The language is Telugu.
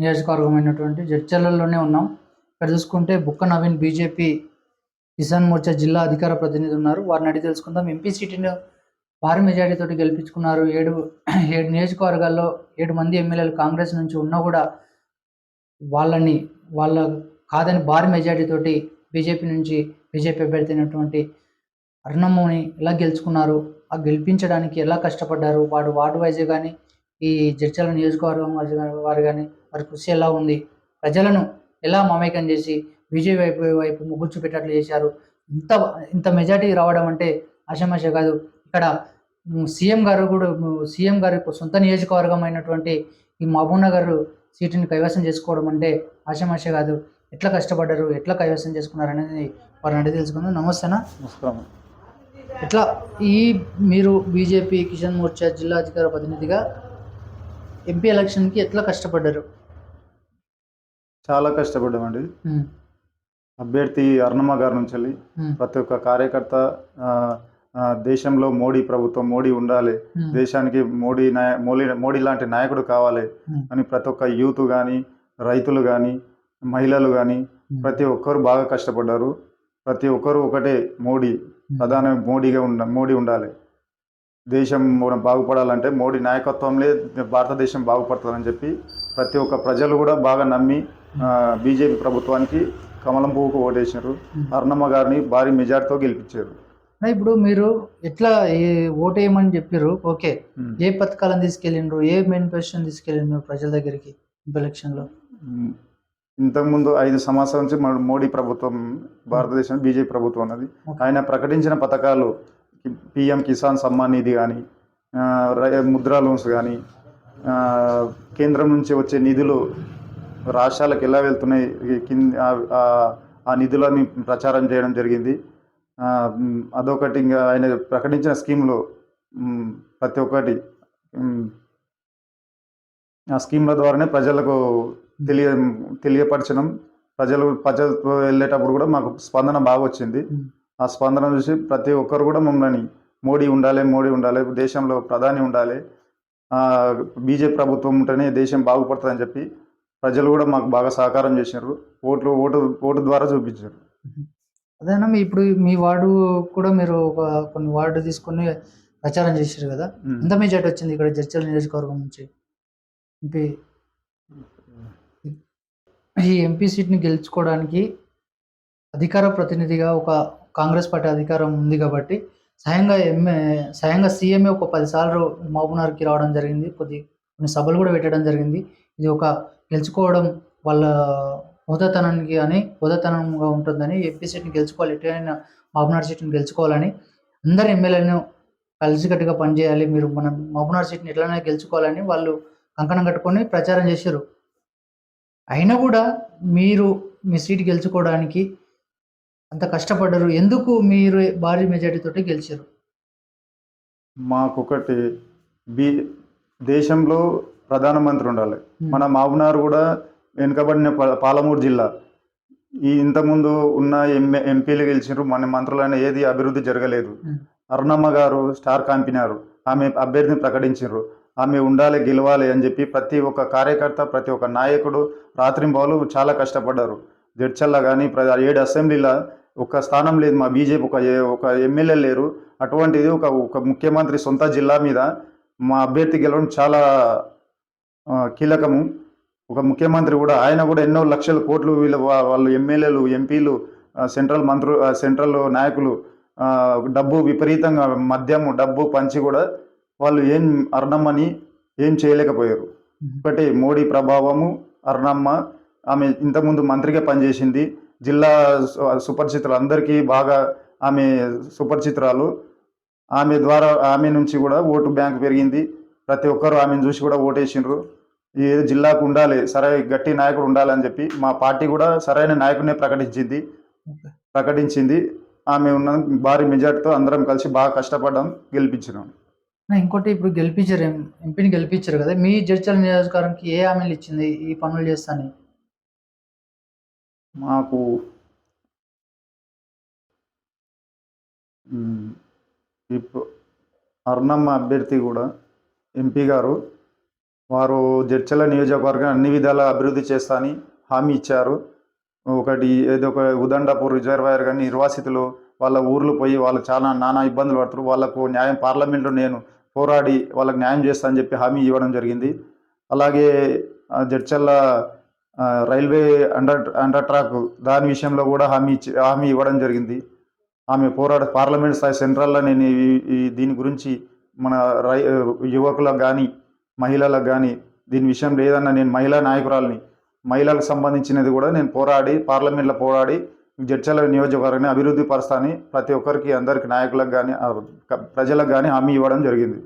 నియోజకవర్గమైనటువంటి జడ్చర్లలోనే ఉన్నాం. ఇక్కడ చూసుకుంటే బుక్క నవీన్ బీజేపీ కిసాన్ మోర్చా జిల్లా అధికార ప్రతినిధి ఉన్నారు. వారిని అడిగి తెలుసుకుందాం. ఎంపీ సీటును భారీ మెజారిటీతో గెలిపించుకున్నారు. ఏడు ఏడు నియోజకవర్గాల్లో ఏడు మంది ఎమ్మెల్యేలు కాంగ్రెస్ నుంచి ఉన్నా కూడా వాళ్ళని వాళ్ళ కాదని భారీ మెజారిటీతోటి బీజేపీ నుంచి బీజేపీ అభ్యర్థి అయినటువంటి అరుణమ్మని ఎలా గెలుచుకున్నారు? ఆ గెలిపించడానికి ఎలా కష్టపడ్డారు? వాడు వార్డు వైజ్ కానీ ఈ జడ్చల నియోజకవర్గం వారు కానీ వారి కృషి ఎలా ఉంది? ప్రజలను ఎలా మమేకం చేసి బీజేపీ వైపు వైపు మొగ్గు చూపెట్టట్లు చేశారు? ఇంత ఇంత మెజారిటీ రావడం అంటే ఆషామాష కాదు. ఇక్కడ సీఎం గారు కూడా సీఎం గారి సొంత నియోజకవర్గం అయినటువంటి ఈ మహబూబ్ నగర్ సీటుని కైవసం చేసుకోవడం అంటే ఆషామాష కాదు. ఎట్లా కష్టపడ్డారు? ఎట్లా కైవసం చేసుకున్నారు అనేది వారిని అడిగి తెలుసుకుందాం. నమస్తేనా నమస్కారం. ఎట్లా ఈ మీరు బీజేపీ కిషన్ మోర్చా జిల్లా అధికార ప్రతినిధిగా ఎంపీ ఎలక్షన్కి ఎట్లా కష్టపడ్డారు? చాలా కష్టపడ్డామండి. అభ్యర్థి అరుణమ్మ గారి నుంచి వెళ్ళి ప్రతి ఒక్క కార్యకర్త ఆ, దేశంలో మోడీ ప్రభుత్వం మోడీ ఉండాలి. దేశానికి మోడీ నాయ మోడీ మోడీ లాంటి నాయకుడు కావాలి అని ప్రతి ఒక్క యూత్ కానీ రైతులు కానీ మహిళలు కానీ ప్రతి ఒక్కరు బాగా కష్టపడ్డారు. ప్రతి ఒక్కరు ఒకటే మోడీ ప్రధాన మోడీగా ఉండ మోడీ ఉండాలి. దేశం మనం బాగుపడాలంటే మోడీ నాయకత్వంలో భారతదేశం బాగుపడుతుందని చెప్పి ప్రతి ఒక్క ప్రజలు కూడా బాగా నమ్మి బీజేపీ ప్రభుత్వానికి కమలం పువ్వుకు ఓటేసినారు. అరుణమ్మ గారిని భారీ మెజార్టీతో గెలిపించారు ఇప్పుడు మీరు ఎట్లా ఏ ఓటు వేయమని చెప్పారు ఓకే. ఏ పథకాలను తీసుకెళ్ళిండ్రు ఏ మేనిఫెస్టోని తీసుకెళ్ళిండ్రు ప్రజల దగ్గరికి ఎలక్షన్లో. ఇంతకుముందు ఐదు సంవత్సరాల నుంచి మన మోడీ ప్రభుత్వం భారతదేశం బీజేపీ ప్రభుత్వం ఉన్నది ఓకే. ఆయన ప్రకటించిన పథకాలు పిఎం కిసాన్ సమ్మాన్ నిధి కానీ ముద్రా లోన్స్ కానీ కేంద్రం నుంచి వచ్చే నిధులు రాష్ట్రాలకు ఎలా వెళ్తున్నాయి? కింద ఆ- నిధులని ప్రచారం చేయడం జరిగింది. అదొకటి ఇంకా ఆయన ప్రకటించిన స్కీమ్లో ప్రతి ఒక్కటి ఆ స్కీమ్ల ద్వారానే ప్రజలకు తెలియ తెలియపరచడం ప్రజలు ప్రజలతో వెళ్ళేటప్పుడు కూడా మాకు స్పందన బాగా వచ్చింది. ఆ స్పందన చూసి ప్రతి ఒక్కరు కూడా మమ్మల్ని మోడీ ఉండాలి మోడీ ఉండాలి దేశంలో ప్రధాని ఉండాలి బీజేపీ ప్రభుత్వం ఉంటేనే దేశం బాగుపడుతుందని చెప్పి ప్రజలు కూడా మాకు బాగా సహకారం చేశారు ఓట్లు ఓటు ఓటు ద్వారా చూపించారు. అదేనా మీ ఇప్పుడు మీ వార్డు కూడా మీరు ఒక కొన్ని వార్డు తీసుకొని ప్రచారం చేశారు కదా. ఎంత మెజార్టీ వచ్చింది ఇక్కడ జడ్చల్ నియోజకవర్గం నుంచి? ఎంపీ ఈ ఎంపీ సీట్ని గెలుచుకోవడానికి అధికార ప్రతినిధిగా ఒక కాంగ్రెస్ పార్టీ అధికారం ఉంది కాబట్టి స్వయంగా ఎంఏ స్వయంగా సీఎంఏ ఒక పదిసార్లు మహబూబ్నగర్కి రావడం జరిగింది. కొద్ది కొన్ని సభలు కూడా పెట్టడం జరిగింది. ఇది ఒక గెలుచుకోవడం వాళ్ళ హోదాతనానికి అని హోదాతనంగా ఉంటుందని ఎంపీ సీట్ని గెలుచుకోవాలి ఎట్లయినా మహబూబ్నగర్ సీట్ని గెలుచుకోవాలని అందరు ఎమ్మెల్యేలను కలిసికట్టుగా పనిచేయాలి. మీరు మన మహబూబ్నగర్ సీట్ని ఎట్లైనా గెలుచుకోవాలని వాళ్ళు కంకణం కట్టుకొని ప్రచారం చేశారు. అయినా కూడా మీరు మీ సీట్ గెలుచుకోవడానికి అంత కష్టపడ్డారు. ఎందుకు మీరు భారీ మెజారిటీతో గెలిచారు? మాకొకటి బీ దేశంలో ప్రధానమంత్రి ఉండాలి. మన మహబూబ్నగర్ కూడా వెనుకబడిన పాలమూరు జిల్లా. ఈ ఇంతకుముందు ఉన్న ఎంఏ ఎంపీలు గెలిచినారు మన మంత్రులైన ఏది అభివృద్ధి జరగలేదు. ఉమ్. అరుణమ్మ గారు స్టార్ కంపినారు. ఆమె అభ్యర్థిని ప్రకటించారు ఆమె ఉండాలి గెలవాలి అని చెప్పి ప్రతి ఒక్క కార్యకర్త ప్రతి ఒక్క నాయకుడు రాత్రింబవలు చాలా కష్టపడ్డారు. జడ్చల్ల కానీ ఏడు అసెంబ్లీలో ఒక స్థానం లేదు. మా బీజేపీ ఒక ఒక ఎమ్మెల్యే లేరు. అటువంటిది ఒక ఒక ముఖ్యమంత్రి సొంత జిల్లా మీద మా అభ్యర్థి గెలవడం చాలా కీలకము. ఒక ముఖ్యమంత్రి కూడా ఆయన కూడా ఎన్నో లక్షల కోట్లు వీళ్ళ వాళ్ళు ఎమ్మెల్యేలు ఎంపీలు సెంట్రల్ మంత్రు సెంట్రల్ నాయకులు డబ్బు విపరీతంగా మద్యము డబ్బు పంచి కూడా వాళ్ళు ఏం అరుణమ్మని ఏం చేయలేకపోయారు. ఒకటి మోడీ ప్రభావము అరుణమ్మ ఆమె ఇంతకుముందు మంత్రిగా పనిచేసింది. జిల్లా సుపరిచితులు అందరికీ బాగా ఆమె సుపరిచితురాలు. ఆమె ద్వారా ఆమె నుంచి కూడా ఓటు బ్యాంక్ పెరిగింది. ప్రతి ఒక్కరు ఆమెను చూసి కూడా ఓటేసిండ్రు. ఈ జిల్లాకు ఉండాలి సరే గట్టి నాయకుడు ఉండాలని చెప్పి మా పార్టీ కూడా సరైన నాయకుడినే ప్రకటించింది. ప్రకటించింది. ఆమె ఉన్న భారీ మెజార్టీతో అందరం కలిసి బాగా కష్టపడ్డాం గెలిపించినాం. ఇంకోటి ఇప్పుడు గెలిపించారు ఎంపీని గెలిపించారు కదా మీ జడ్చల్ నియోజకవర్గానికి ఏ హామీలు ఇచ్చింది ఈ పనులు చేస్తాను మాకు ఇప్పుడు అరుణమ్మ అభ్యర్థి కూడా ఎంపీ గారు వారు జడ్చల నియోజకవర్గం అన్ని విధాలా అభివృద్ధి చేస్తానని హామీ ఇచ్చారు. ఒకటి ఏదో ఒక ఉదండపూర్ రిజర్వాయర్ కానీ నిర్వాసితులు వాళ్ళ ఊర్లు పోయి వాళ్ళు చాలా నానా ఇబ్బందులు పడుతారు వాళ్ళకు న్యాయం పార్లమెంట్లో నేను పోరాడి వాళ్ళకి న్యాయం చేస్తానని చెప్పి హామీ ఇవ్వడం జరిగింది. అలాగే Jadcherla railway under under track దాని విషయంలో కూడా హామీ ఇచ్చి హామీ ఇవ్వడం జరిగింది. ఆమె పోరాట పార్లమెంట్ స్థాయి సెంట్రల్లో నేను దీని గురించి మన రై యువకులకు కానీ మహిళలకు కానీ దీని విషయం లేదన్న నేను మహిళా నాయకురాలని మహిళలకు సంబంధించినది కూడా నేను పోరాడి పార్లమెంట్లో పోరాడి జడ్చల నియోజకవర్గాన్ని అభివృద్ధి పరుస్తాను ప్రతి ఒక్కరికి అందరికి నాయకులకు కానీ ప్రజలకు కానీ హామీ ఇవ్వడం జరిగింది.